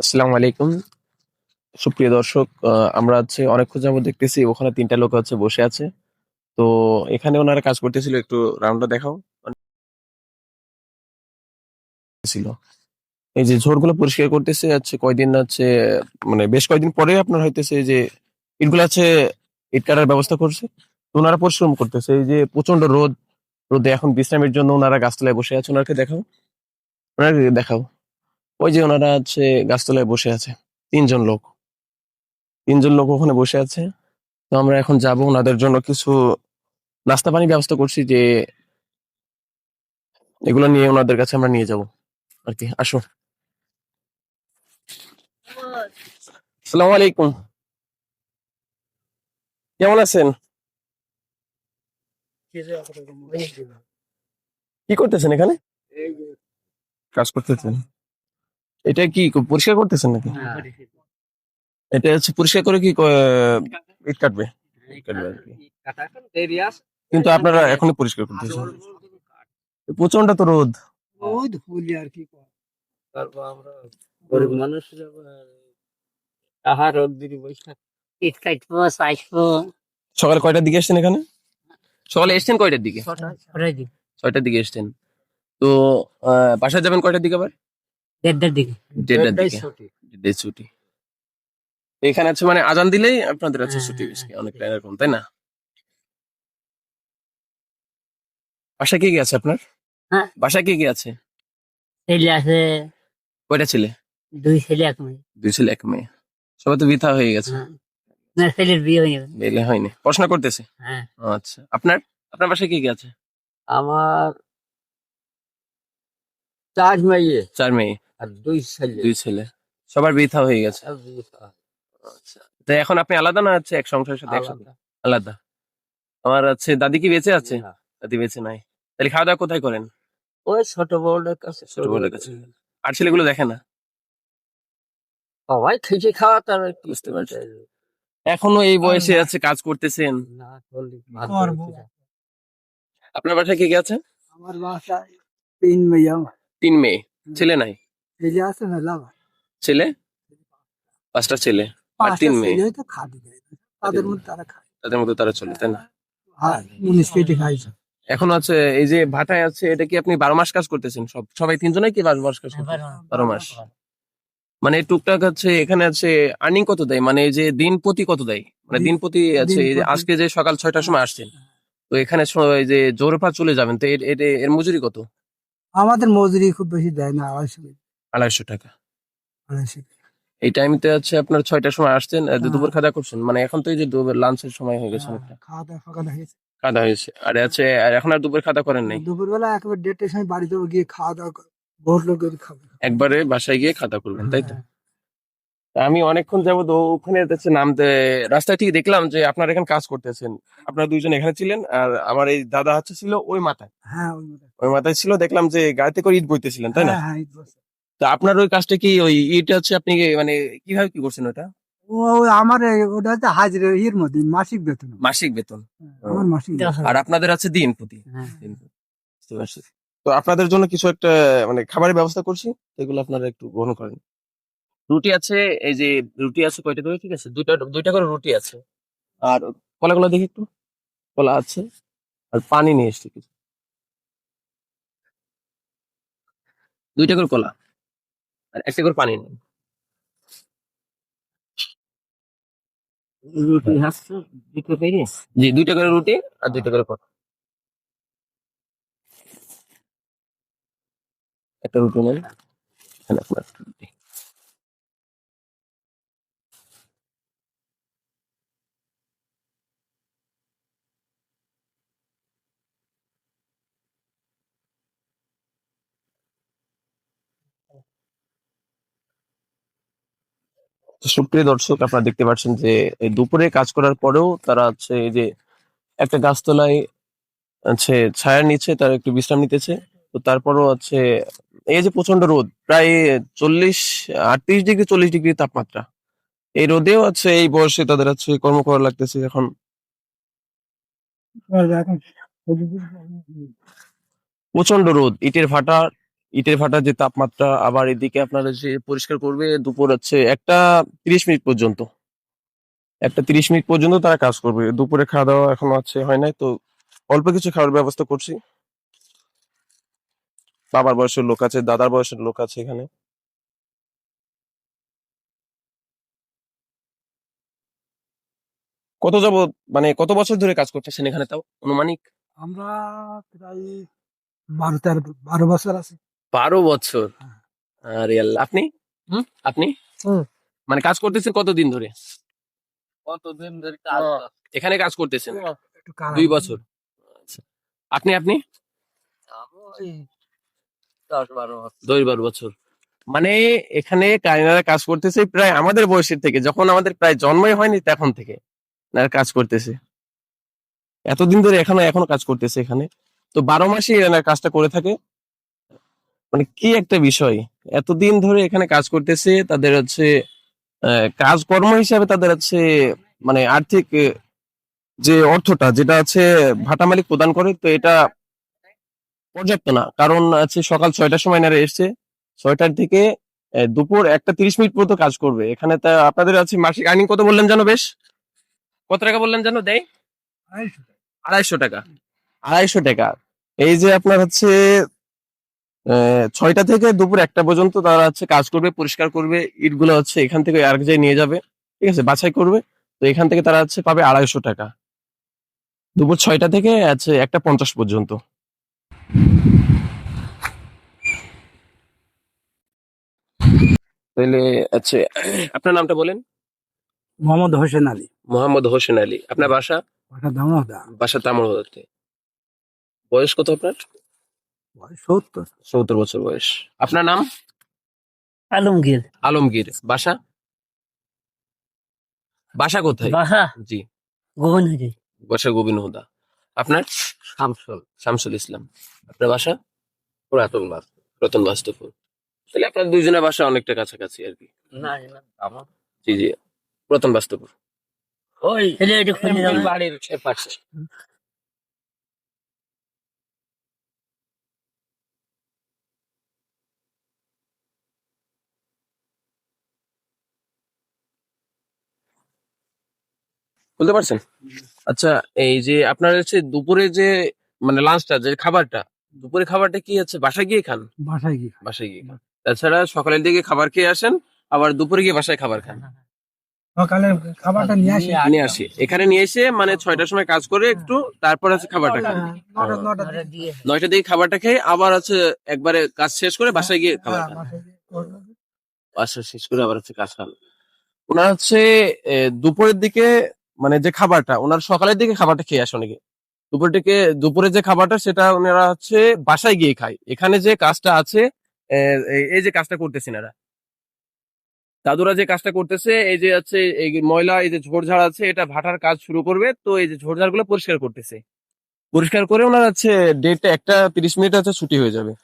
আসসালামু আলাইকুম। সুপ্রিয় দর্শক আমরা হচ্ছে অনেক খোঁজ যাবত দেখতেছি, ওখানে তিনটা লোক হচ্ছে বসে আছে। তো এখানে ওনারা কাজ করতেছিল, একটু রাউন্ডটা দেখাও। ছিল। এই যে ঝোড়গুলো পরিষ্কার করতেছে, হচ্ছে কয়দিন হচ্ছে মানে বেশ কয়দিন পরে আপনার হইতেছে যে ইটগুলো আছে ইট কাটার ব্যবস্থা করছে। তো ওনারা পরিশ্রম করতেছে, এই যে প্রচণ্ড রোদ, রোদে এখন বিশ্রামের জন্য ওনারা গাছতলায় বসে আছে। ওনাকে দেখাও। ওনাকে দেখাও। ওই যে ওনারা হচ্ছে গাছতলায় বসে আছে, তিনজন লোক। তিনজন লোক ওখানে বসে আছে। তো আমরা এখন যাব ওনাদের জন্য কিছু নাস্তা পানির ব্যবস্থা করছি যে এগুলো নিয়ে ওনাদের কাছে আমরা নিয়ে যাব আর কি। আসো। আসসালামু আলাইকুম কেমন আছেন? কি করতেছেন এখানে? কাজ করতেছেন। এটা কি পরিষ্কার করতেছেন নাকি? এটা হচ্ছে পরিষ্কার করে কি ক- ইট কাটবে? ইট কাটবে আর কি। কিন্তু আপনারা এখনই পরিষ্কার করতেছেন। প্রচণ্ড তো রোদ। রোদ বলি আর কি। তারপর আমরা গরিব মানুষ আহার অব্দি বৈশাখ ইট কাটবো চাইব সকালে কয়টার দিকে এসছেন এখানে? সকালে এসছেন কয়টার দিকে। ছয়টার দিকে এসছেন। তো আহ, বাসায় যাবেন কয়টার দিকে আবার? দেড়টার দিকে। দেড়টার দিকে। দেড় ছুটি। এখানে আছে মানে আজান দিলেই আপনাদের আছে হ্যাঁ, ছুটি হ্যাঁ, বেশি অনেকটা এরকম তাই না? বাসায় কে কে আছে আপনার? হ্যাঁ। বাসায় কে কে আছে? ছেলে আছে। কয়টা ছেলে? দুই ছেলে এক মেয়ে। দুই ছেলে এক মেয়ে। সবাই তো বিথা হয়ে গেছে। হ্যাঁ। না ছেলের বিয়ে হয়ে যাবে বিয়ে হয়নি। পড়াশোনা করতেছে? হ্যাঁ। আচ্ছা। আপনার? আপনার বাসায় কে কে আছে? আমার চার মেয়ে। চার মেয়ে। আর দুই ছেলে। দুই ছেলে। সবার বিথা হয়ে গেছে। আচ্ছা। তো এখন আপনি আলাদা না আছে এক সংসারের সাথে একসাথে? আলাদা। আলাদা। আমার আছে দাদি কি বেঁচে আছে? না। দাদি বেঁচে নাই। তাহলে খাওয়া দাওয়া কোথায় করেন? ওই ছোট কাছে। ছোট কাছে। আর ছেলেগুলো দেখে না? সবাই খেয়ে খাওয়া তার বুঝতে পারছি। এখনও এই বয়সে আছে কাজ করতেছেন? না করলে করব। আপনার বাসায় কে কে আছে? আমার বাসায় তিন মেয়ে আমার। তিন মেয়ে। ছেলে নাই? ছেলে আছে না লাভা ছেলে? পাঁচটা ছেলে। আর তিন মেয়ে। তো খাদি তাদের মধ্যে তারা খায়। তাদের মতো তারা চলে তাই না? উনিশ খাইছে। এখন আছে এই যে ভাটায় আছে এটা কি আপনি বারো মাস কাজ করতেছেন? সব সবাই তিনজনেই কি বারো মাস কাজ করতেছেন? বারো মাস। মানে টুকটাক আছে এখানে আছে আর্নিং কত দেয়? মানে এই যে দিন প্রতি কত দেয়? মানে দিন প্রতি আছে আজকে যে সকাল ছয়টার সময় আসছেন তো এখানে এই যে জোরপা চলে যাবেন তো এর মজুরি কত? আমাদের মজুরি খুব বেশি দেয় না আড়াইশো। আড়াইশো টাকা। এই টাইমতে আছে আপনার ছয়টার সময় আসছেন হ্যাঁ। দুপুর খাওয়া করছেন? মানে এখন তো এই যে লাঞ্চের সময় হয়ে গেছে খাওয়া দাওয়া হয়েছে খাওয়া হয়েছে আর আছে আর এখন আর দুপুর খাওয়া করেন নাই? দুপুরবেলা একেবারে দেড়টার সময় বাড়িতে গিয়ে খাওয়া দাওয়া বহুত লোক যদি খাবে। একবারে বাসায় গিয়ে খাওয়া করবেন তাই তো? হ্যাঁ। আমি অনেকক্ষণ যাব ওখানে হচ্ছে নামতে রাস্তায় ঠিক দেখলাম যে আপনারা এখানে কাজ করতেছেন। আপনারা দুইজন এখানে ছিলেন আর আমার এই দাদা হচ্ছে ছিল ওই মাথায়। হ্যাঁ ওই মাথায়। ছিল দেখলাম যে গাড়িতে করে ইট বইতেছিলেন তাই না? হ্যাঁ, হ্যাঁ, বছর। তো আপনার ওই কাজটা কি ওই ইট হচ্ছে আপনি কি মানে কীভাবে কি করছেন ওটা? ও আমার ওটা হচ্ছে হাজিরা ইয়ের মধ্যে মাসিক বেতন। মাসিক বেতন। আমার মাসিক আর আপনাদের আছে দিন প্রতি? হ্যাঁ। দিন বুঝতে পারছি। তো আপনাদের জন্য কিছু একটা মানে খাবারের ব্যবস্থা করছি এগুলো আপনারা একটু গ্রহণ করেন। রুটি আছে এই যে রুটি আছে কয়টা করে ঠিক আছে? দুইটা দুইটা করে রুটি আছে। আর কলাগুলো দেখি একটু। কলা আছে। আর পানি নিয়ে এসছি কিছু। দুইটা করে কলা। আর একটা করে পানি নেই রুটি হাসছো দিতে পেরিস জি দুইটা করে রুটি আর দুইটা করে কলা একটা রুটি নেন। সুপ্রিয় দর্শক আপনারা দেখতে পাচ্ছেন যে দুপুরে কাজ করার পরেও তারা হচ্ছে এই যে একটা গাছতলায় আছে ছায়ার নিচে তারা একটু বিশ্রাম নিতেছে। তো তারপরও হচ্ছে এই যে প্রচণ্ড রোদ প্রায় চল্লিশ আটত্রিশ ডিগ্রি চল্লিশ ডিগ্রি তাপমাত্রা। এই রোদেও আছে এই বয়সে তাদের হচ্ছে কর্ম করা লাগতেছে এখন। এখন প্রচণ্ড রোদ ইটের ভাটা ইটের ভাটার যে তাপমাত্রা, আবার এদিকে আপনারা যে পরিষ্কার করবে দুপুর হচ্ছে একটা তিরিশ মিনিট পর্যন্ত। একটা তিরিশ মিনিট পর্যন্ত তারা কাজ করবে। দুপুরে খাওয়া দাওয়া এখনও আছে হয় নাই, তো অল্প কিছু খাওয়ার ব্যবস্থা করছি। বাবার বয়সের লোক আছে, দাদার বয়সের লোক আছে এখানে। কত যাবত মানে কত বছর ধরে কাজ করতেছেন এখানে তাও? অনুমানিক আমরা প্রায় বারো তেরো, বারো বছর আছে। বারো বছর। আরে আল্লাহ আপনি? হুম? আপনি? মানে কাজ করতেছেন কতদিন ধরে? কতদিন ধরে কাজ এখানে কাজ করতেছেন? দুই বছর। আচ্ছা। আপনি আপনি? দশ বারো বছর। দুই বারো বছর। মানে এখানে কারিনারা কাজ করতেছে প্রায় আমাদের বয়সের থেকে যখন আমাদের প্রায় জন্মই হয়নি তখন থেকে কাজ করতেছে। এতদিন ধরে এখনও এখনও কাজ করতেছে এখানে। তো বারো মাসে এনারা কাজটা করে থাকে। মানে কি একটা বিষয়? এতদিন ধরে এখানে কাজ করতেছে তাদের হচ্ছে কাজকর্ম হিসাবে তাদের হচ্ছে মানে আর্থিক যে অর্থটা যেটা আছে ভাটা মালিক প্রদান করে তো এটা পর্যাপ্ত না। কারণ আছে সকাল ছয়টার সময় এনারা এসছে ছয়টার থেকে দুপুর একটা তিরিশ মিনিট পর্যন্ত কাজ করবে। এখানে তা আপনাদের আছে মাসিক আর্নিং কত বললেন জানো বেশ? কত টাকা বললেন জানো? দেয় আড়াইশো টাকা। আড়াইশো টাকা। এই যে আপনার হচ্ছে ছয়টা থেকে দুপুর একটা পর্যন্ত তারা হচ্ছে কাজ করবে পরিষ্কার করবে ইটগুলো হচ্ছে এখান থেকে আর এক জায়গায় নিয়ে যাবে ঠিক আছে? বাছাই করবে তো এখান থেকে তারা হচ্ছে পাবে আড়াইশো টাকা। দুপুর ছয়টা থেকে আছে একটা পঞ্চাশ পর্যন্ত। তাহলে আচ্ছা আপনার নামটা বলেন? মোহাম্মদ হোসেন আলী। মোহাম্মদ হোসেন আলী। আপনার বাসা? ওটা দামোদা। বাসা তামড়তে বয়স কত আপনার? সত্তর। সত্তর বছর বয়স। আপনার নাম? আলমগীর। আলমগীর। বাসা? বাসা কোথায়? বাসা। জি। বাসা গোবিন্দ হুদা আপনার? শামসুল। শামসুল ইসলাম। আপনার বাসা? পুরাতন বাস রতন বাস্তবপুর তাহলে আপনার দুইজনের বাসা অনেকটা কাছাকাছি আর কি। না আমার? জি জি। পুরাতন বাস্তবপুর ওই। বাড়ির পাশে বলতে পারছেন? আচ্ছা এই যে আপনার হচ্ছে দুপুরে যে মানে লাঞ্চটা যে খাবারটা দুপুরে খাবারটা কি আছে বাসায় গিয়ে খান? বাসায় গিয়ে বাসায় গিয়ে খান। তাছাড়া সকালের দিকে খাবার খেয়ে আসেন আবার দুপুরে গিয়ে বাসায় খাবার খান। সকালে খাবারটা নিয়ে আসি। নিয়ে আসি। এখানে নিয়ে এসে মানে ছয়টার সময় কাজ করে একটু তারপর হচ্ছে খাবারটা খান। হ্যাঁ, নটা নটা ঘরে দিয়ে। নয়টা দিকে খাবারটা খেয়ে আবার হচ্ছে একবারে কাজ শেষ করে বাসায় গিয়ে খাবার হ্যাঁ, খান। বাসায় বাসা শেষ করে আবার হচ্ছে কাজ খান। ওনার হচ্ছে দুপুরের দিকে মানে যে খাবারটা, ওনার সকালের দিকে খাবারটা খেয়ে আসে অনেকে। দুপুর থেকে, দুপুরে যে খাবারটা, সেটা ওনারা হচ্ছে বাসায় গিয়ে খায়। এখানে যে কাজটা আছে এই- যে কাজটা করতেছেন এরা। দাদুরা যে কাজটা করতেছে, এই যে হচ্ছে, এই ময়লা, এই যে ঝোড়ঝাড় আছে, এটা ভাটার কাজ শুরু করবে। তো এই যে ঝোড়ঝাড়গুলো পরিষ্কার করতেছে। পরিষ্কার করে ওনার হচ্ছে ডেটটা একটা তিরিশ মিনিট হচ্ছে ছুটি হয়ে যাবে।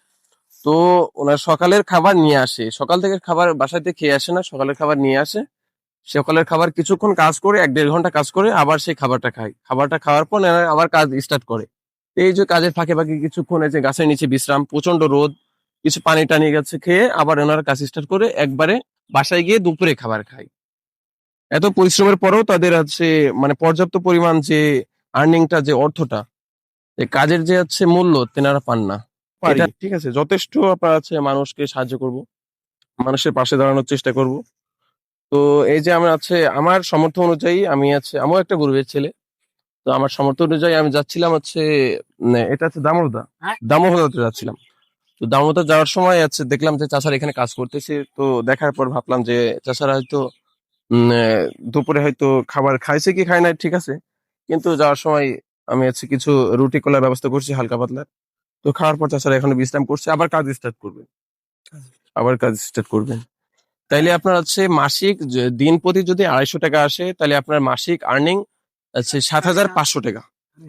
তো ওনার সকালের খাবার নিয়ে আসে। সকাল থেকে খাবার বাসাতে খেয়ে আসে না, সকালের খাবার নিয়ে আসে। সকালের খাবার কিছুক্ষণ কাজ করে এক দেড় ঘণ্টা কাজ করে আবার সেই খাবারটা খায়। খাবারটা খাওয়ার পর আবার কাজ স্টার্ট করে। এই যে কাজের ফাঁকে ফাঁকে কিছুক্ষণ এই যে গাছের নিচে বিশ্রাম প্রচণ্ড রোদ কিছু পানি টানি গেছে খেয়ে আবার এনারা কাজ স্টার্ট করে একবারে বাসায় গিয়ে দুপুরে খাবার খায়। এত পরিশ্রমের পরেও তাদের হচ্ছে মানে পর্যাপ্ত পরিমাণ যে আর্নিংটা যে অর্থটা কাজের যে হচ্ছে মূল্য তেনারা পান না। ঠিক আছে যথেষ্ট আপনার আছে মানুষকে সাহায্য করব। মানুষের পাশে দাঁড়ানোর চেষ্টা করব। তো এই যে আমার আছে আমার সামর্থ্য অনুযায়ী আমি আছে আমিও একটা গরিবের ছেলে। তো আমার সামর্থ্য অনুযায়ী আমি যাচ্ছিলাম হচ্ছে এটা হচ্ছে দামোদা। হ্যাঁ। দামোদাতে যাচ্ছিলাম। তো দামোদা যাওয়ার সময় আছে দেখলাম যে চাচারা এখানে কাজ করতেছে। তো দেখার পর ভাবলাম যে চাচারা হয়তো উম, দুপুরে হয়তো খাবার খাইছে কি খায় না ঠিক আছে। কিন্তু যাওয়ার সময় আমি হচ্ছে কিছু রুটি কলার ব্যবস্থা করছি হালকা পাতলা। তো খাওয়ার পর চাচারা এখন বিশ্রাম করছে আবার কাজ স্টার্ট করবে। আবার কাজ স্টার্ট করবেন তাইলে আপনার হচ্ছে মাসিক দিন প্রতি যদি আড়াইশো টাকা আসে তাহলে আপনার মাসিক আর্নিং হচ্ছে সাত হাজার পাঁচশো টাকা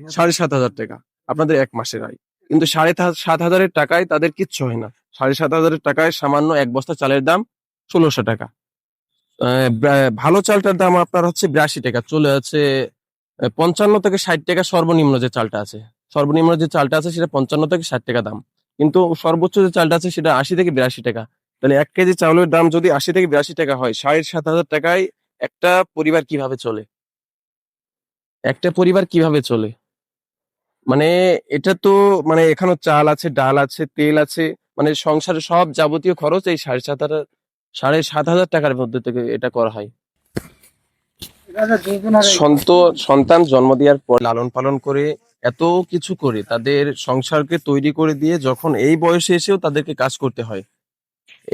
সাড়ে সাত হাজার টাকা আপনাদের এক মাসের আয়। কিন্তু সাড়ে সাত হাজারের টাকায় তাদের কিচ্ছু হয় না। সাড়ে সাত হাজারের টাকায় সামান্য এক বস্তা চালের দাম ষোলোশো টাকা। আহ, ভালো চালটার দাম আপনার হচ্ছে বিরাশি টাকা চলে আছে পঞ্চান্ন থেকে ষাট টাকা সর্বনিম্ন যে চালটা আছে। সর্বনিম্ন যে চালটা আছে সেটা পঞ্চান্ন থেকে ষাট টাকা দাম। কিন্তু সর্বোচ্চ যে চালটা আছে সেটা আশি থেকে বিরাশি টাকা। তাহলে এক কেজি চাউলের দাম যদি আশি থেকে বিরাশি টাকা হয়, সাড়ে সাত হাজার টাকায় একটা পরিবার কীভাবে চলে? একটা পরিবার কীভাবে চলে? মানে এটা তো মানে এখানে চাল আছে, ডাল আছে, তেল আছে মানে সংসারের সব যাবতীয় খরচ এই সাড়ে সাত হাজার, সাড়ে সাত হাজার টাকার মধ্যে থেকে এটা করা হয়। সন্ত, সন্তান জন্ম দেওয়ার পর লালন পালন করে এত কিছু করে, তাদের সংসারকে তৈরি করে দিয়ে যখন এই বয়সে এসেও তাদেরকে কাজ করতে হয়।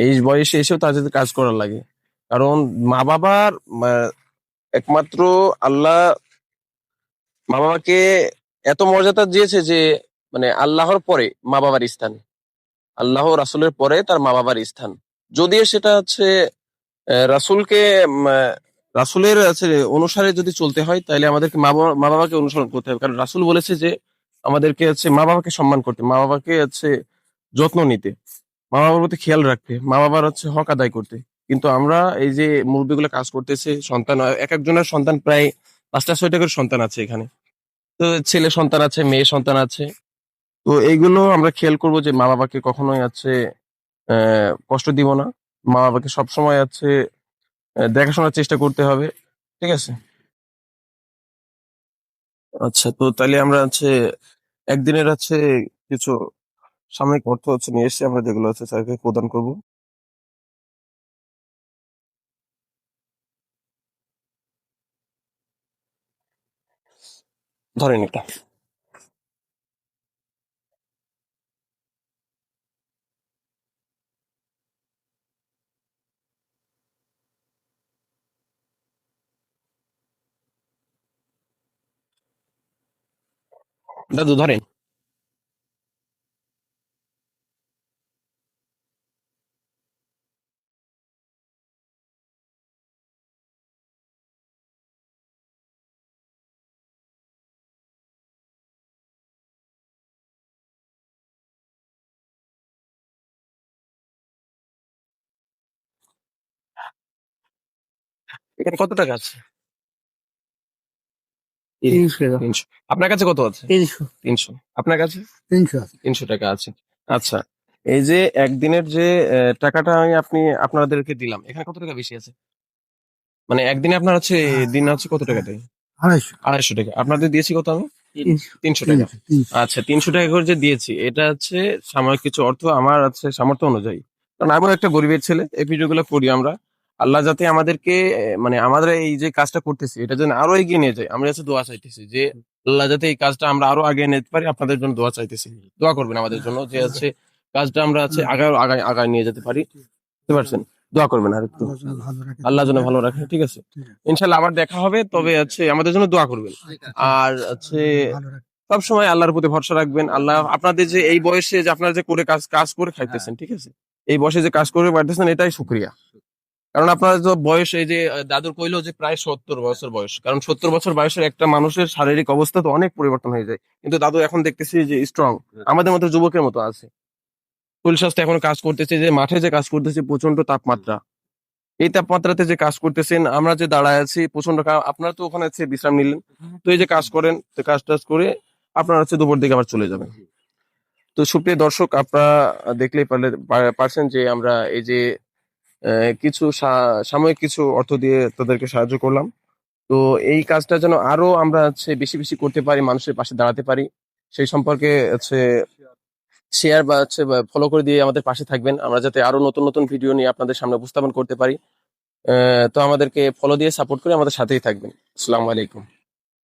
এই বয়সে এসেও তাদের কাজ করা লাগে। কারণ মা বাবার একমাত্র আল্লাহ মা বাবাকে এত মর্যাদা দিয়েছে যে মানে আল্লাহর পরে মা বাবার স্থান। আল্লাহ রাসুলের পরে তার মা বাবার স্থান। যদিও সেটা হচ্ছে রাসূলকে রাসূলের অনুসারে যদি চলতে হয়, তাহলে আমাদেরকে মা বাবাকে অনুসরণ করতে হবে। কারণ রাসুল বলেছে যে, আমাদেরকে হচ্ছে মা বাবাকে সম্মান করতে মা বাবাকে হচ্ছে যত্ন নিতে। মা বাবার প্রতি খেয়াল রাখতে মা বাবার হচ্ছে হক আদায় করতে। কিন্তু আমরা এই যে মুরব্বীগুলো কাজ করতেছে, সন্তান, এক একজনের সন্তান প্রায় পাঁচটা ছয়টা করে সন্তান আছে এখানে। তো ছেলে সন্তান আছে, মেয়ে সন্তান আছে। তো এইগুলো আমরা খেয়াল করব যে মা বাবাকে কখনোই আছে কষ্ট দিব না। মা বাবাকে সবসময় আছে দেখাশোনার চেষ্টা করতে হবে। ঠিক আছে? আচ্ছা তো তাহলে আমরা হচ্ছে, একদিনের হচ্ছে কিছু সাময়িক অর্থ হচ্ছে নিয়ে এসেছি, আমরা যেগুলো হচ্ছে স্যারকে প্রদান করব। ধরেন এটা। দাদু, ধরেন। এখানে কত টাকা আছে? তিনশো আপনার কাছে কত আছে? তিনশো। তিনশো। আপনার কাছে? তিনশো তিনশো টাকা আছে। আচ্ছা এই যে একদিনের যে আহ, টাকাটা আমি আপনি আপনাদেরকে দিলাম এখানে কত টাকা বেশি আছে? মানে একদিনে আপনার হচ্ছে দিন আছে কত টাকা দেয়? আড়াইশো। আড়াইশো টাকা। আপনাদের দিয়েছি কত আমি? তিনশো। টাকা। আচ্ছা তিনশো টাকা করে যে দিয়েছি এটা হচ্ছে সাময়িক কিছু অর্থ আমার আছে সামর্থ্য অনুযায়ী। কারণ আমিও একটা গরিবের ছেলে এই ভিডিওগুলো করি আমরা। আল্লাহ যাতে আমাদেরকে মানে আমাদের এই যে কাজটা করতেছি এটা যেন আরও এগিয়ে নিয়ে যায়। আমরা হচ্ছে দোয়া চাইতেছি যে আল্লাহ যাতে এই কাজটা আমরা আরও আগে নিতে পারি আপনাদের জন্য দোয়া চাইতেছি। দোয়া করবেন আমাদের জন্য যে আছে কাজটা আমরা আছে আগায় আগায় আগায় নিয়ে যেতে পারি। বুঝতে পারছেন? দোয়া করবেন আর একটু। আল্লাহ যেন ভালো রাখে। আল্লাহ যেন ভালো রাখে ঠিক আছে। ইনশাল্লাহ আবার দেখা হবে তবে আছে আমাদের জন্য দোয়া করবেন। আর আছে সব সময় আল্লাহর প্রতি ভরসা রাখবেন। আল্লাহ আপনাদের যে এই বয়সে যে আপনারা যে করে কাজ কাজ করে খাইতেছেন ঠিক আছে? এই বয়সে যে কাজ করে পারতেছেন এটাই শুক্রিয়া। কারণ আপনার তো বয়স এই যে দাদুর কইলো যে প্রায় সত্তর বছর বয়স। কারণ সত্তর বছর বয়সের একটা মানুষের শারীরিক অবস্থা তো অনেক পরিবর্তন হয়ে যায়। কিন্তু দাদু এখন দেখতেছি যে স্ট্রং আমাদের মতো যুবকের মতো আছে। শরীর স্বাস্থ্য এখন কাজ করতেছে যে মাঠে যে কাজ করতেছে প্রচণ্ড তাপমাত্রা। এই তাপমাত্রাতে যে কাজ করতেছেন আমরা যে দাঁড়ায় আছি প্রচণ্ড আপনারা তো ওখানে আছে বিশ্রাম নিলেন। তো এই যে কাজ করেন তো কাজ টাজ করে আপনারা হচ্ছে দুপুর দিকে আবার চলে যাবেন। তো সুপ্রিয় দর্শক আপনারা দেখলেই পারলে পারছেন যে আমরা এই যে কিছু সাময়িক কিছু অর্থ দিয়ে তাদেরকে সাহায্য করলাম। তো এই কাজটা যেন আরও আমরা হচ্ছে বেশি বেশি করতে পারি, মানুষের পাশে দাঁড়াতে পারি, সেই সম্পর্কে হচ্ছে শেয়ার বা হচ্ছে ফলো করে দিয়ে আমাদের পাশে থাকবেন। আমরা যাতে আরও নতুন নতুন ভিডিও নিয়ে আপনাদের সামনে উপস্থাপন করতে পারি। তো আমাদেরকে ফলো দিয়ে সাপোর্ট করে আমাদের সাথেই থাকবেন। আসসালামু আলাইকুম।